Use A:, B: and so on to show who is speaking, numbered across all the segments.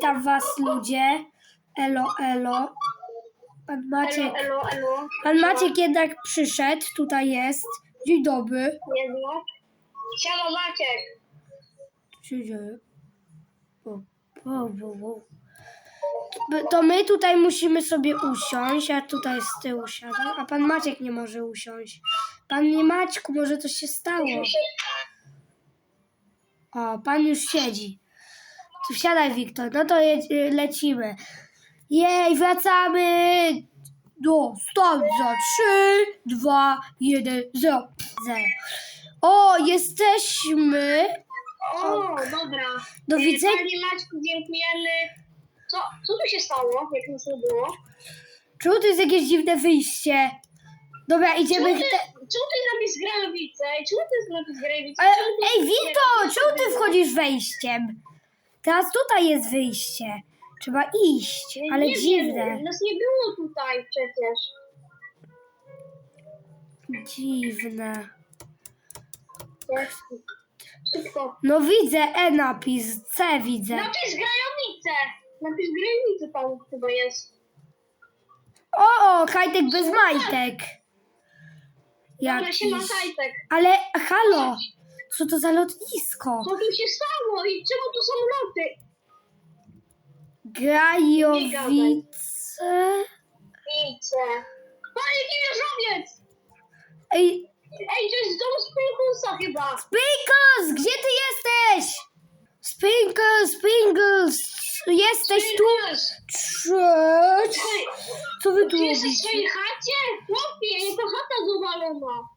A: witam was ludzie. Elo, elo. Pan Maciek.
B: Elo, elo, elo.
A: Pan Maciek jednak przyszedł, tutaj jest. Dzień dobry.
B: Jedno. Siema Maciek.
A: Dzień dobry. O, o, o, o. B- To my tutaj musimy sobie usiąść, ja tutaj z tyłu siadam, a pan Maciek nie może usiąść. Panie Maćku, może coś się stało? O, pan już siedzi. Wsiadaj, Wiktor. No to jedź, lecimy. Jej, wracamy do stądza. 3, 2, 1, 0, 0. O, jesteśmy.
B: O, dobra.
A: Do
B: E,
A: widzenia.
B: Panie Maćku, dziękujemy. Co, co tu się stało? Jak nic nie było?
A: Czemu to jest jakieś dziwne wyjście? Dobra,
B: Czemu
A: idziemy.
B: ty, czemu ty? Czemu to napis Grajowice?
A: Ale,
B: Czemu ty-
A: ej, Wiktor, czemu ty wchodzisz wejściem? Teraz tutaj jest wyjście. Trzeba iść, ale
B: nie
A: dziwne.
B: Wiem, nas nie było tutaj przecież.
A: Dziwne.
B: Jest. Szybko.
A: No widzę E napis, C widzę.
B: Napis Grajowice. Napis Grajowice tam chyba jest.
A: O, o, Kajtek bez majtek.
B: Dobra,
A: Jakiś.
B: Kajtek.
A: Ale halo, co to za lotnisko?
B: Co tu się stało i czemu tu są loty?
A: Grajowice.
B: Widzę. Panie, wieżowiec!
A: Ej,
B: Ej, to jest dom Springlesa chyba.
A: Sprinkles, gdzie ty jesteś? Sprinkles, Sprinkles, jesteś tu?
B: Sprinkles.
A: Cześć. Co wy tu
B: Ty jesteś w
A: robicie?
B: swojej chacie? Chłopie, jaka chata zawalona.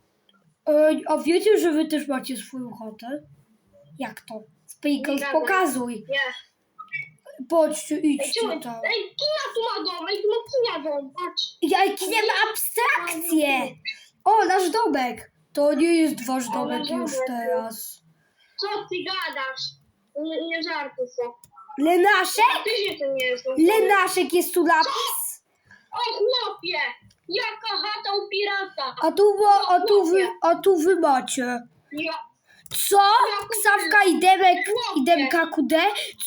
A: Ej, a wiecie, że wy też macie swoją chatę? Jak to?
B: Gadaj.
A: pokazuj.
B: Nie.
A: Chodźcie,
B: Ej,
A: idźcie
B: czemu?
A: tam.
B: Ej, kina tu ma dom, ej, tu ma kina dom, patrz.
A: Jakie abstrakcje! O, nasz domek! To nie jest wasz domek już
B: domek.
A: teraz.
B: Co ty gadasz? Nie, nie żartuj się.
A: Lenaszek?
B: Ty się to nie jest.
A: Lenaszek jest tu napis.
B: O chłopie, jaka chata u pirata.
A: A tu, bo, a tu, wy, a tu wy macie.
B: Ja,
A: Co? Ksawka i Demek i Demka QD?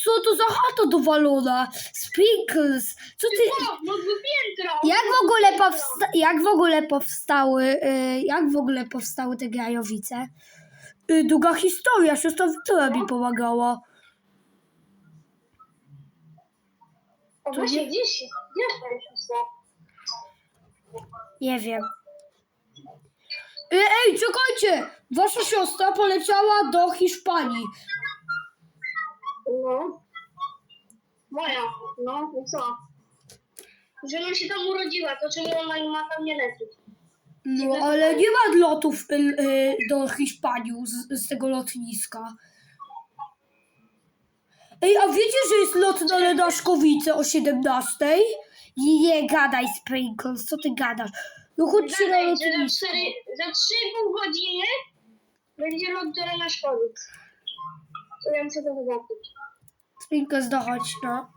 A: Co to za chata dowalona? Sprinkles. Co ty...
B: o, no.
A: Jak w ogóle, powsta- jak w ogóle powstały, y, jak w ogóle powstały te grajowice? Y, długa historia, siostra Wiktoria mi pomagała.
B: O, właśnie gdzieś, gdzie to jest?
A: Nie wiem. Ej, ej, czekajcie! Wasza siostra poleciała do Hiszpanii.
B: No. Moja, no, i co? Że ona się tam urodziła, to czemu ona nie ma tam nie lecieć?
A: No, ale nie ma lotów y, y, do Hiszpanii z, z tego lotniska. Ej, a wiecie, że jest lot na Ledaszkowice o 17? Nie gadaj, Sprinkles, co ty gadasz? No chodźcie na
B: Gadaj, że za,
A: lotnisko.
B: cztery, za 3,5 godziny będzie lot do Renaszkowic. To ja muszę to zobaczyć.
A: Sprinkles, dochodź, no.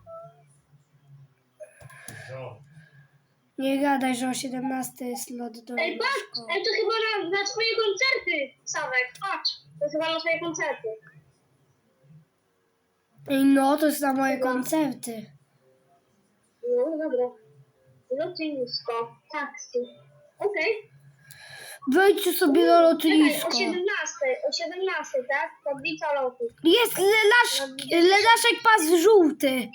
A: Nie gadaj, że o 17 jest lot do
B: Ej, patrz, ej, to chyba na, na twoje koncerty, Sawek, patrz. To chyba na twoje koncerty.
A: Ej, no, to jest na moje koncerty.
B: No, dobra. Lotnisko, taksi. Okej.
A: Wejdźcie sobie na
B: Czekaj,
A: lotnisko.
B: o 17, o 17, tak? Tablica lotu.
A: Jest lenasz, lenaszek pas żółty.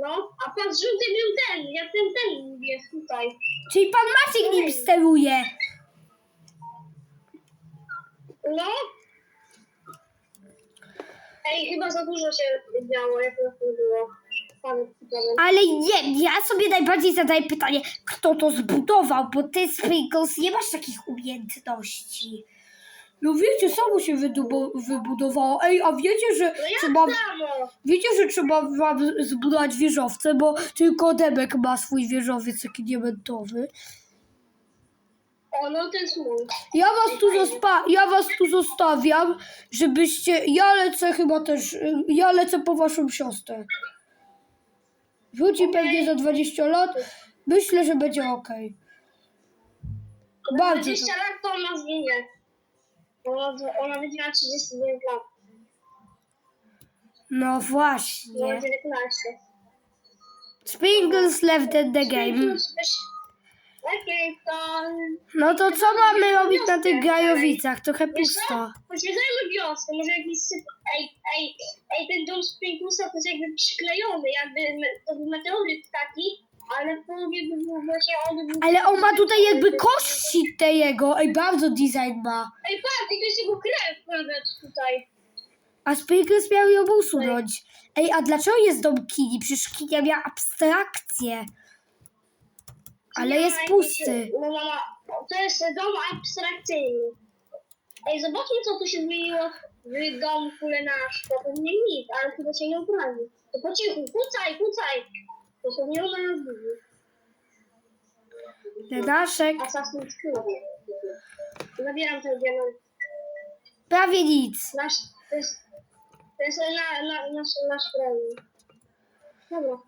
B: No, a pan żółty był ten, jak ten, ten jest tutaj.
A: Czyli pan Maciek nim steruje.
B: No. Ej, chyba za dużo się działo, jak to było.
A: Ale nie, ja sobie najbardziej zadaję pytanie, kto to zbudował, bo ty, Sprinkles, nie masz takich umiejętności. No wiecie, samo się wydubo- wybudowało. Ej, a wiecie, że
B: No
A: trzeba,
B: samo?
A: wiecie, że trzeba wam zbudować wieżowce, bo tylko Demek ma swój wieżowiec taki diamentowy.
B: O, no ten słuch.
A: Ja was tu zospa- ja was tu zostawiam, żebyście, ja lecę chyba też, ja lecę po waszą siostrę. Wróci pewnie za 20 lat, myślę, że będzie okej. Bardzo
B: 20 lat to ona zginie. Ona, ona będzie miała 39 lat.
A: No
B: No,
A: właśnie.
B: 19.
A: Sprinkles left in the game.
B: Okej, to...
A: No to co mamy robić na tych grajowicach? Trochę
B: Wiesz co?
A: pusto.
B: Poświęcajmy wioskę, może jakiś syp... Ej, ej, ej, ten dom z Pringlusa to jest jakby przyklejony, jakby to był meteoryt taki, ale w połowie by był właśnie on... Był...
A: Ale on ma tutaj jakby kości te jego. Ej, bardzo design ma.
B: Ej, patrz, to jest jego krew nawet tutaj.
A: A Sprinkles miał ją usunąć. Ej, a dlaczego jest dom Kini? Przecież Kinia miała abstrakcję. Ale jest
B: ma
A: pusty.
B: jakiejś- No, no, no, to jest dom abstrakcyjny. Ej, zobaczmy co tu się zmieniło w domku Lenaszko. To nie nic, ale chyba się nie uprawi. To po cichu, kucaj, kucaj. To są nie widzi.
A: Naszek.
B: Assassin's Creed. Zabieram ten diament.
A: Prawie nic.
B: Nasz, to jest, to jest na, na, nasz, nasz premier. Dobra.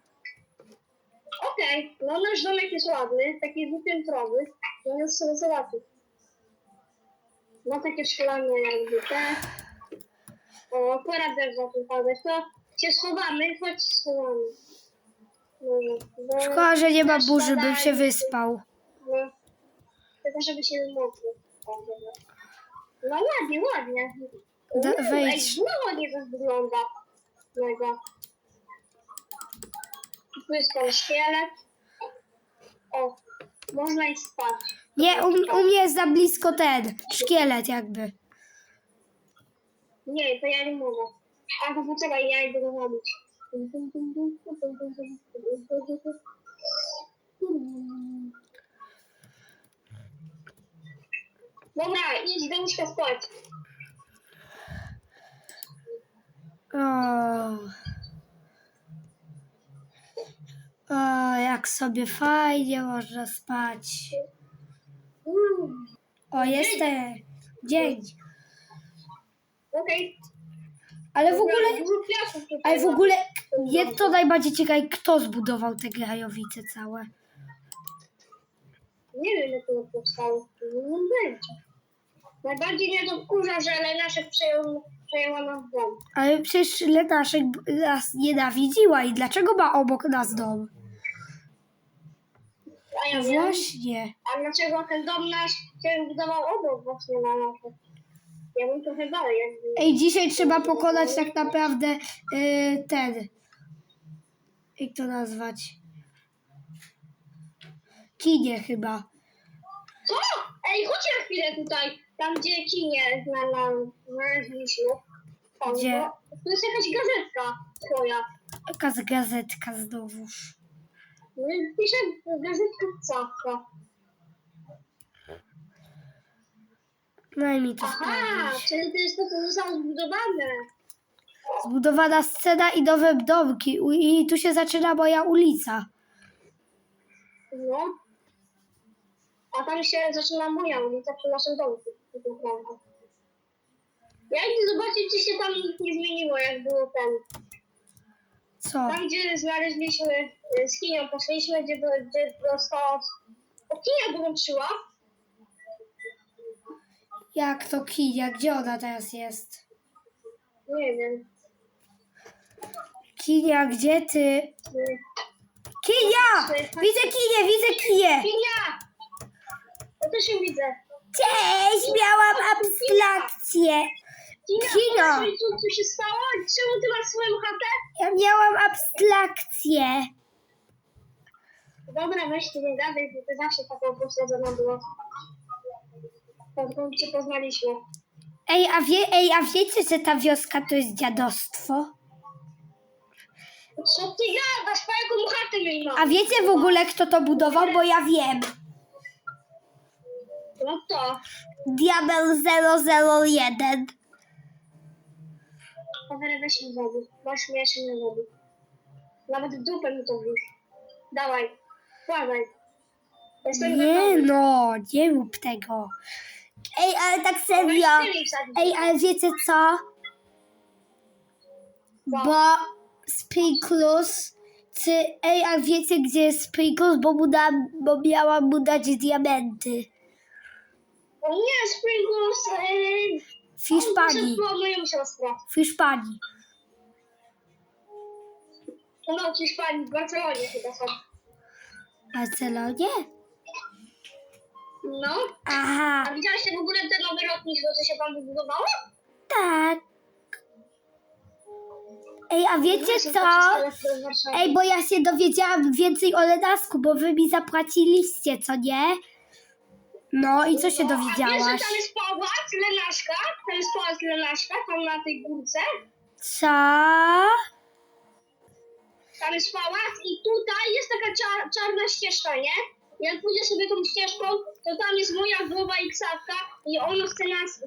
B: Okej, no nasz domek jest ładny, taki dwupiętrowy. Zamiast sobie zobaczyć. Ma takie szklane jakby te. O, za tym padać. To się schowamy, chodź schowamy. Może, bo-
A: Szkoda, że nie ma
B: też
A: burzy, bym się wyspał.
B: No. Tylko żeby się mogło. No ładnie, ładnie.
A: Da-
B: Uuu,
A: wejdź.
B: Ej, no ładnie to wygląda. Mega. Tu jest ten szkielet. O, można i spać.
A: Nie, u, u mnie jest za blisko ten. Szkielet jakby.
B: Nie, to ja nie mogę. A to poczekaj, ja idę go robić. Dobra, idź do łóżka spać.
A: O. o, jak sobie fajnie można spać.
B: Mm,
A: O, jest ten dzień.
B: Okej.
A: Ale w ogóle,
B: Dużo piasku tutaj
A: ale w
B: ma.
A: ogóle, je to najbardziej ciekawe, kto zbudował te grajowice całe.
B: Nie wiem, jak to powstało. Nie będzie. Najbardziej mnie to wkurza, że Lenaszek przejął, przejęła nas dom.
A: Ale przecież Lenaszek nas nienawidziła i dlaczego ma obok nas dom?
B: A ja wiem.
A: właśnie.
B: A dlaczego ten dom nasz się budował obok właśnie na naszym? Ja bym trochę dalej jakby...
A: Ej, dzisiaj trzeba pokonać tak naprawdę yy, ten. Jak to nazwać? Kinie chyba.
B: Co? Ej, chodź na chwilę tutaj. Tam gdzie kinie na, na, znaleźliśmy. Tam,
A: Gdzie?
B: bo- Tu jest jakaś gazetka twoja.
A: Jaka z gazetka znowuż.
B: No Pisze gazetka Cawka.
A: Daj mi to
B: Aha,
A: sprawdzić.
B: czyli to jest to, co zostało zbudowane.
A: Zbudowana scena i nowe domki. U- I tu się zaczyna moja ulica.
B: No. A tam się zaczyna moja ulica przy naszym domku. tak naprawdę. Ja idę zobaczyć, czy się tam nic nie zmieniło, jak było ten.
A: Co?
B: Tam, gdzie znaleźliśmy y, z Kinią, poszliśmy, gdzie, gdzie dostała... O, Kinia dołączyła.
A: Jak to Kinia? Gdzie ona teraz jest?
B: Nie wiem.
A: Kinia, gdzie ty? Kinia! Widzę Kinię, widzę Kinię!
B: Kinia! Ja też ją widzę.
A: Cześć, miałam abstrakcję.
B: Kinia, powiedz mi, co tu się stało? Czemu ty masz swoją chatę?
A: Ja miałam abstrakcję.
B: Dobra, weź ty nie gadaj, bo ty zawsze taką posadzona była. Skąd cię poznaliśmy.
A: Ej, a wie, ej, a wiecie, że ta wioska to jest dziadostwo?
B: Co ty gadasz? Pa jaką chatę ma?
A: A wiecie w ogóle, kto to budował? Bo ja wiem.
B: No to.
A: Diabeł 001.
B: Powerę weź mi wody. Masz mieszać mi wody. Nawet w dupę mi to. Dawaj. Wkładaj. Jestem
A: Nie
B: gotowy.
A: no, nie rób tego. Ej, ale tak serio.
B: Mi wsadzić.
A: Ej, ale wiecie co? Bo Sprinkles... Czy, ej, a wiecie gdzie jest Sprinkles? Bo, mu bo miałam mu dać diamenty.
B: Nie, Sprinkles. Yy,
A: W Hiszpanii.
B: Była moją siostrę.
A: W Hiszpanii.
B: No, w Hiszpanii, w Barcelonie chyba są.
A: W Barcelonie?
B: No.
A: Aha,
B: A widziałyście w ogóle te nowe lotnisko, co się tam wybudowało?
A: tak. Ej, a wiecie co? Ej, bo ja się dowiedziałam więcej o Ledasku, bo wy mi zapłaciliście, co nie? No i co się
B: No, A wiesz,
A: dowiedziałaś?
B: że tam jest pałac Lenaszka? Tam jest pałac Lenaszka, tam na tej górce.
A: Co?
B: Tam jest pałac i tutaj jest taka czar czarna ścieżka, nie? Jak pójdziesz sobie tą ścieżką, to tam jest moja głowa i ksawka i ona chce nas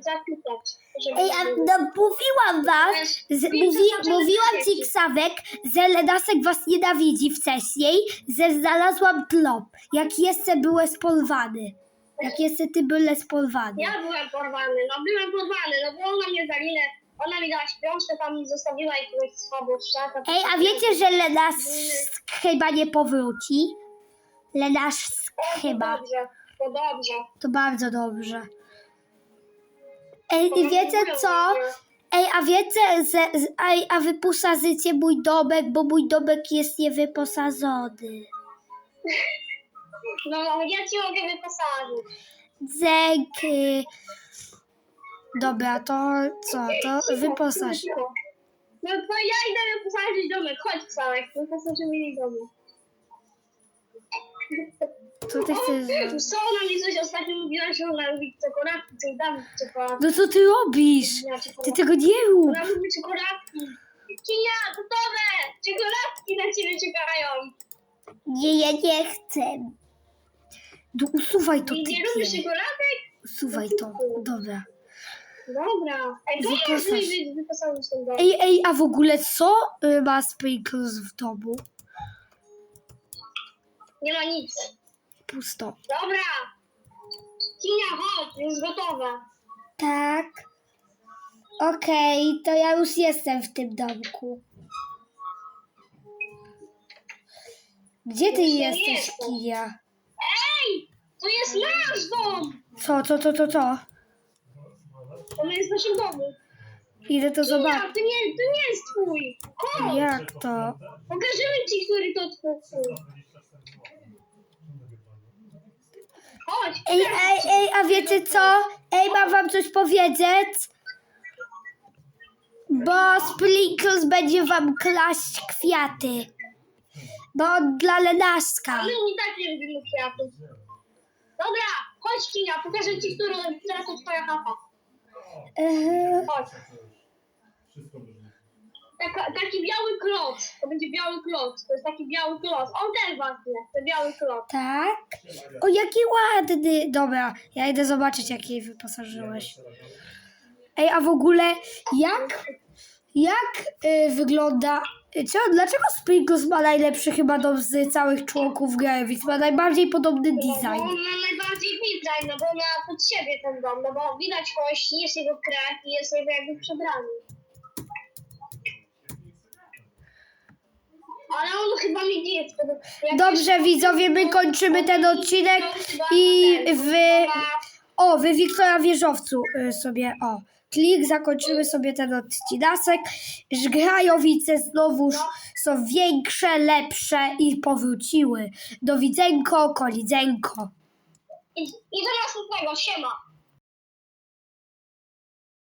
B: żeby-
A: Ej, a no, mówiłam wam, z, mówi, mówiłam ci Ksawek, że Ledasek was nienawidzi wcześniej, że znalazłam trop, jak jeszcze byłeś porwany. Jak jeszcze ty byłeś porwany.
B: Ja byłem porwany, no byłem porwany, no bo ona mnie zalinę, ona mi dała śpiączkę, tam mi zostawiła jakiegoś słaboszczaka.
A: Ej, a wiecie, że Ledask chyba nie powróci? Ledask
B: O, to
A: chyba.
B: dobrze, to dobrze.
A: To bardzo dobrze. Ej, i wiecie co? Ej, a wiecie, że, z- ej, a wyposażycie mój domek, bo mój domek jest niewyposażony.
B: No, ja ci mogę wyposażyć.
A: Dzięki. Dobra, to co? To wyposaż.
B: No to ja idę wyposażyć domek, chodź Ksałek, wyposażymy jej domek.
A: Co ty chcesz zrobić?
B: Co ona mi coś ostatnio mówiła, że ona lubi czekoladki, coś dam czekoladki.
A: No co ty robisz? Ty tego nie rób.
B: Ona lubi czekoladki. Kinia, gotowe! Czekoladki na ciebie czekają.
A: Nie, ja nie chcę. No, usuwaj to,
B: I nie lubisz czekoladek?
A: Usuwaj to. Dobra.
B: Dobra. Ej, to jest ten dom.
A: Ej, ej, a w ogóle co y, ma Sprinkles w domu?
B: Nie ma nic.
A: Pusto.
B: Dobra. Kinia, chodź, już gotowa.
A: Tak. Okej, to ja już jestem w tym domku. Gdzie ty
B: Już nie
A: jesteś,
B: jestem.
A: Kinia?
B: Ej! To jest nasz dom!
A: Co, co, co, co, co?
B: To my jest w naszym domu.
A: Idę to
B: Kinia,
A: zobaczyć.
B: to nie, to nie jest twój. Chodź!
A: Jak to?
B: Pokażemy ci, który to twój. Chodź!
A: Ej, ej, ej, a wiecie co? Ej, mam wam coś powiedzieć? Bo Sprinkles będzie wam klaść kwiaty. Bo on dla Lenaska.
B: My i tak nie lubimy kwiatów. Dobra, chodź Kinia, pokażę ci, który, która to twoja chata. Chodź. Taka, taki biały kloc. To będzie biały kloc. To jest taki biały kloc. On też ważny, ten biały kloc.
A: tak? O, jaki ładny. Dobra, ja idę zobaczyć, jak jej wyposażyłeś. Ej, a w ogóle jak, jak y, wygląda... Co, dlaczego Sprinkles ma najlepszy chyba dom z całych członków Gravis? Ma najbardziej podobny
B: No, bo
A: design.
B: on ma najbardziej design, no bo ma pod siebie ten dom, no bo widać kości, jest jego krew i jest jego jakby przebrany. Chyba mi nie jest
A: Dobrze, widzowie, my kończymy ten odcinek i w... O, wy Wiktora Wieżowcu y, sobie, o, klik, zakończymy sobie ten odcinasek. Żgrajowice znowuż są większe, lepsze i powróciły. Do widzenko, kolidzenko.
B: I, I do następnego, siema.